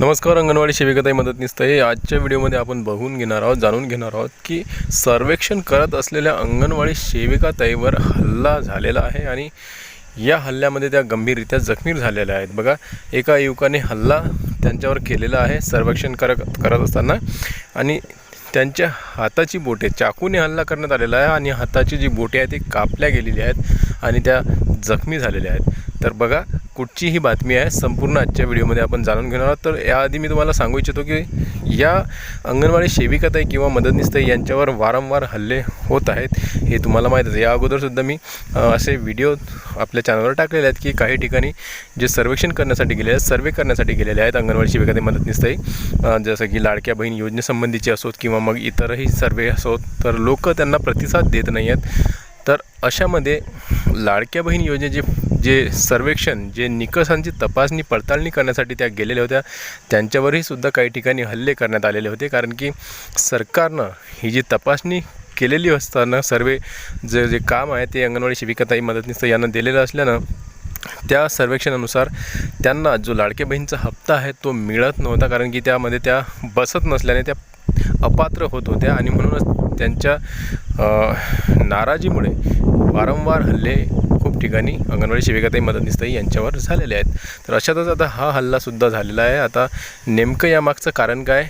नमस्कार अंगणवाडी सेविकाताई मदतनीस आहे आजच्या व्हिडिओमध्ये आपण बघून घेणार आहोत जाणून घेणार आहोत की सर्वेक्षण करत असलेल्या अंगणवाडी सेविकाताईवर हल्ला झालेला आहे आणि या हल्ल्यामध्ये त्या गंभीररित्या जखमी झालेल्या आहेत. बघा एका युवकाने हल्ला त्यांच्यावर केलेला आहे सर्वेक्षण करत करत असताना. आणि त्यांच्या हाताची बोटे चाकूने हल्ला करण्यात आलेला आहे आणि हाताची जी बोटे आहेत ती कापल्या गेलेली आहेत आणि त्या जखमी झालेल्या आहेत. तर बघा कुठची ही बातमी आहे संपूर्ण आजच्या व्हिडिओमध्ये आपण जाणून घेणार आहोत. तर याआधी मी तुम्हाला सांगू इच्छितो की या अंगणवाडी सेविकाताई किंवा मदतनीसताई यांच्यावर वारंवार हल्ले होत आहेत हे तुम्हाला माहीत आहे. या अगोदरसुद्धा मी असे व्हिडिओ आपल्या चॅनलवर टाकलेले आहेत की काही ठिकाणी जे सर्वेक्षण करण्यासाठी गेले आहेत सर्वे करण्यासाठी गेलेले आहेत अंगणवाडी सेविकाताई मदतनीसताई जसं की लाडक्या बहीण योजनेसंबंधीचे असोत किंवा मग इतरही सर्वे असोत तर लोक त्यांना प्रतिसाद देत नाही आहेत. तर अशामध्ये लाडक्या बहीण योजनेचे जे सर्वेक्षण जे निकषांची तपासणी पडताळणी करण्यासाठी त्या गेलेल्या होत्या. त्यांच्यावरही सुद्धा काही ठिकाणी हल्ले करण्यात आलेले होते. कारण की सरकारनं ही जी तपासणी केलेली असताना सर्वे जे जे काम आहे ते अंगणवाडी सेविकाताई मदतनीस यांना दिलेलं असल्यानं त्या सर्वेक्षणानुसार त्यांना जो लाडक्या बहीणचा हप्ता आहे तो मिळत नव्हता. कारण की त्यामध्ये त्या बसत नसल्याने त्या अपात्र होत होत्या आणि म्हणूनच त्यांच्या नाराजीमुळे वारंवार हल्ले खूप ठिकाणी अंगणवाडी सेविकाताई मदतनीसताई यांच्यावर झालेले आहेत. तर अशातच आता हा हल्लासुद्धा झालेला आहे. आता नेमकं यामागचं कारण काय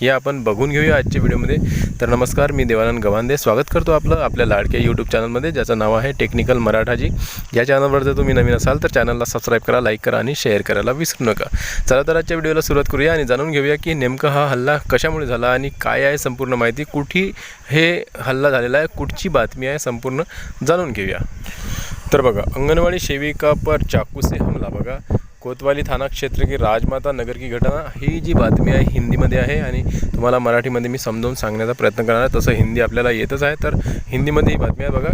हे आपण बघून घेऊया आजच्या व्हिडिओमध्ये. तर नमस्कार मी देवानंद गवांदे. स्वागत करतो आपलं आपल्या लाडक्या यूट्यूब चॅनलमध्ये ज्याचं नाव आहे टेक्निकल मराठाजी. या चॅनलवर जर तुम्ही नवीन असाल तर चॅनलला सबस्क्राईब करा लाईक करा आणि शेअर करायला विसरू नका. चला तर आजच्या व्हिडिओला सुरुवात करूया आणि जाणून घेऊया की नेमका हा हल्ला कशामुळे झाला आणि काय आहे संपूर्ण माहिती कुठे हे हल्ला झालेला आहे कुठची बातमी आहे संपूर्ण जाणून घेऊया. तर बघा अंगणवाडी सेविका पर चाकूसे हमला बघा. कोतवाली थाना क्षेत्र की राजमाता नगर की घटना ही जी बातमी आहे हिंदीमध्ये आहे आणि तुम्हाला मराठीमध्ये मी समजावून सांगण्याचा प्रयत्न करणार आहे. तसं हिंदी आपल्याला येतच आहे. तर हिंदीमध्ये ही बातमी आहे बघा.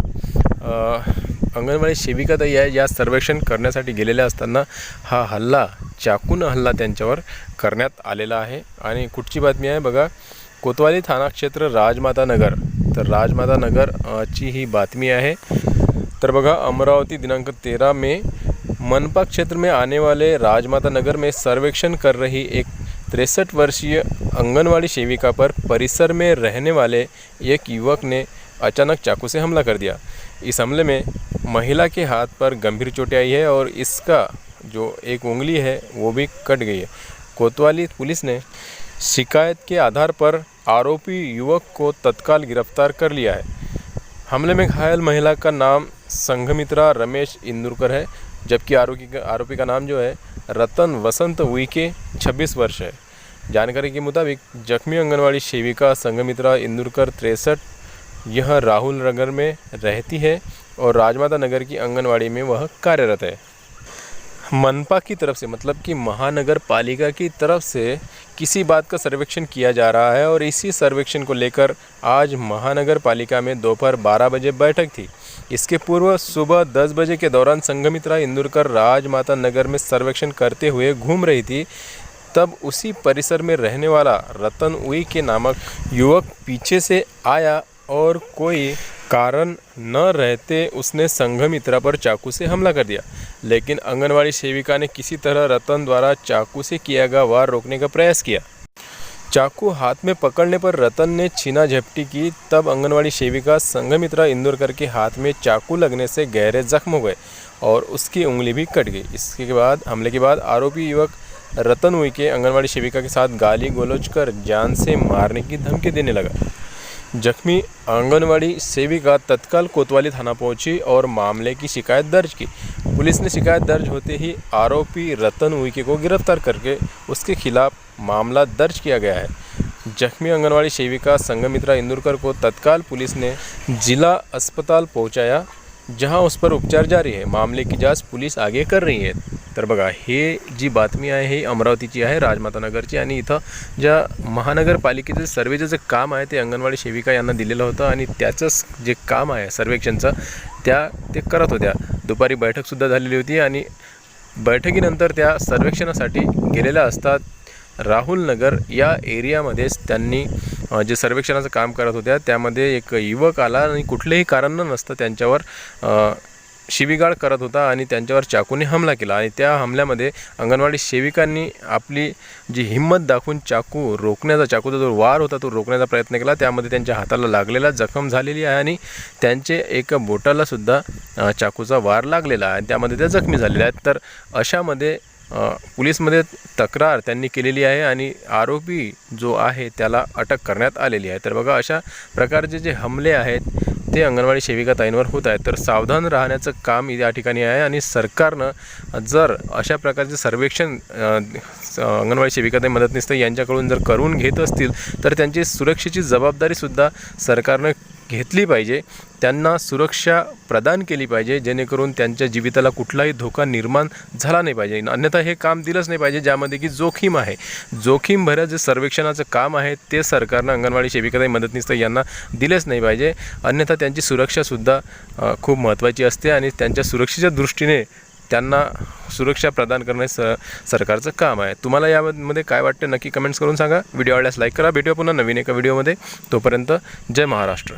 अंगणवाडी सेविका आहे. या सर्वेक्षण करण्यासाठी गेलेल्या असताना हा हल्ला चाकून हल्ला त्यांच्यावर करण्यात आलेला आहे. आणि कुठची बातमी आहे बघा. कोतवाली थाना क्षेत्र राजमाता नगर. तर राजमाता नगर ची ही बातमी आहे. तर बघा अमरावती दिनांक तेरा मे मनपा क्षेत्र में आने वाले राजमाता नगर में सर्वेक्षण कर रही एक तिरसठ वर्षीय आंगनवाड़ी सेविका पर परिसर में रहने वाले एक युवक ने अचानक चाकू से हमला कर दिया। इस हमले में महिला के हाथ पर गंभीर चोटें आई है और इसका जो एक उंगली है, वो भी कट गई है। कोतवाली पुलिस ने शिकायत के आधार पर आरोपी युवक को तत्काल गिरफ़्तार कर लिया है। हमले में घायल महिला का नाम संघमित्रा रमेश इंदुरकर है। जबकि आरोपी का आरोपी का नाम जो है, रतन वसंत उइके 26 वर्ष है। जानकारी के मुताबिक, जख्मी आंगनवाड़ी सेविका संगमित्रा इंदुरकर तिरसठ, यह राहुल नगर में रहती है और राजमाता नगर की आंगनवाड़ी में वह कार्यरत है। मनपा की तरफ़ से मतलब कि महानगर पालिका की तरफ़ से किसी बात का सर्वेक्षण किया जा रहा है और इसी सर्वेक्षण को लेकर आज महानगर पालिका में दोपहर 12 बजे बैठक थी। इसके पूर्व सुबह 10 बजे के दौरान संगमित्रा इंदुरकर राजमाता नगर में सर्वेक्षण करते हुए घूम रही थी। तब उसी परिसर में रहने वाला रतन उई के नामक युवक पीछे से आया और कोई कारण न रहते उसने संघमित्रा पर चाकू से हमला कर दिया। लेकिन आंगनवाड़ी सेविका ने किसी तरह रतन द्वारा चाकू से किया गया वार रोकने का प्रयास किया। चाकू हाथ में पकड़ने पर रतन ने छीना झपटी की, तब आंगनवाड़ी सेविका संघमित्रा इंदुरकर के हाथ में चाकू लगने से गहरे जख्म हो गए और उसकी उंगली भी कट गई। इसके बाद, हमले के बाद आरोपी युवक रतन उइके आंगनवाड़ी सेविका के साथ गाली गलोच कर जान से मारने की धमकी देने लगा। जख्मी आंगनवाड़ी सेविका तत्काल कोतवाली थाना पहुँची और मामले की शिकायत दर्ज की। पुलिस ने शिकायत दर्ज होते ही आरोपी रतन उइके को गिरफ़्तार करके उसके खिलाफ मामला दर्ज किया गया है। जख्मी आंगनवाड़ी सेविका संगमित्रा इंदुरकर को तत्काल पुलिस ने जिला अस्पताल पहुँचाया, जहाँ उस पर उपचार जारी है। मामले की जाँच पुलिस आगे कर रही आहे तर बघा हे जी बातमी आहे ही अमरावतीची आहे राजमाता नगरची आणि इथं ज्या महानगरपालिकेचं सर्वेचं जे काम आहे ते अंगणवाडी सेविका यांना दिलेलं होतं. आणि त्याचंच जे काम आहे सर्वेक्षणचं त्या ते करत होत्या. दुपारी बैठकसुद्धा झालेली होती. आणि बैठकीनंतर त्या सर्वेक्षणासाठी गेलेल्या असतात राहुल नगर या एरियामध्येच त्यांनी जे सर्वेक्षणाचं काम करत होत्या त्यामध्ये एक युवक आला. आणि कुठलंही कारण न नसतं त्यांच्यावर. शिवीगाळ करत होता आणि त्यांच्यावर चाकूने हमला केला. आणि त्या हमल्यामध्ये अंगणवाडी सेविकांनी आपली जी हिंमत दाखवून चाकू रोखण्याचा चाकूचा जो वार होता तो रोखण्याचा प्रयत्न केला. त्यामध्ये त्यांच्या हाताला लागलेला जखम झालेली आहे आणि त्यांचे एका बोटालासुद्धा चाकूचा वार लागलेला आहे आणि त्यामध्ये त्या जखमी झालेल्या आहेत. तर अशामध्ये पोलीसमध्ये तक्रार त्यांनी केलेली आहे आणि आरोपी जो आहे त्याला अटक करण्यात आलेली आहे. तर बघा अशा प्रकारचे जे हमले आहेत ते अंगणवाडी सेविका ताईंवर होत आहे तर सावधान राहण्याचं काम या ठिकाणी आहे आणि सरकारनं जर अशा प्रकारचे सर्वेक्षण अंगणवाडी सेविका ताई मदतनीस यांच्याकडून जर करून घेत असतील तर त्यांची सुरक्षेची जबाबदारीसुद्धा सरकारनं घेतली पाहिजे त्यांना सुरक्षा प्रदान केली पाहिजे जेणेकरून त्यांच्या जीविताला कुठलाही धोका निर्माण झाला नाही पाहिजे. अन्यथा हे काम दिलंच नाही पाहिजे ज्यामध्ये की जोखीम आहे. जोखीम जे सर्वेक्षणाचं काम आहे ते सरकारनं अंगणवाडी सेविकाताई मदतनीस यांना दिलेच नाही पाहिजे. अन्यथा त्यांची सुरक्षासुद्धा खूप महत्त्वाची असते आणि त्यांच्या सुरक्षेच्या दृष्टीने त्यांना सुरक्षा प्रदान करणे स सरकारचं काम आहे. तुम्हाला यामध्ये काय वाटतं नक्की कमेंट्स करून सांगा. व्हिडिओ आवडल्यास लाईक करा. भेटूया पुन्हा नवीन एका व्हिडिओमध्ये तोपर्यंत जय महाराष्ट्र.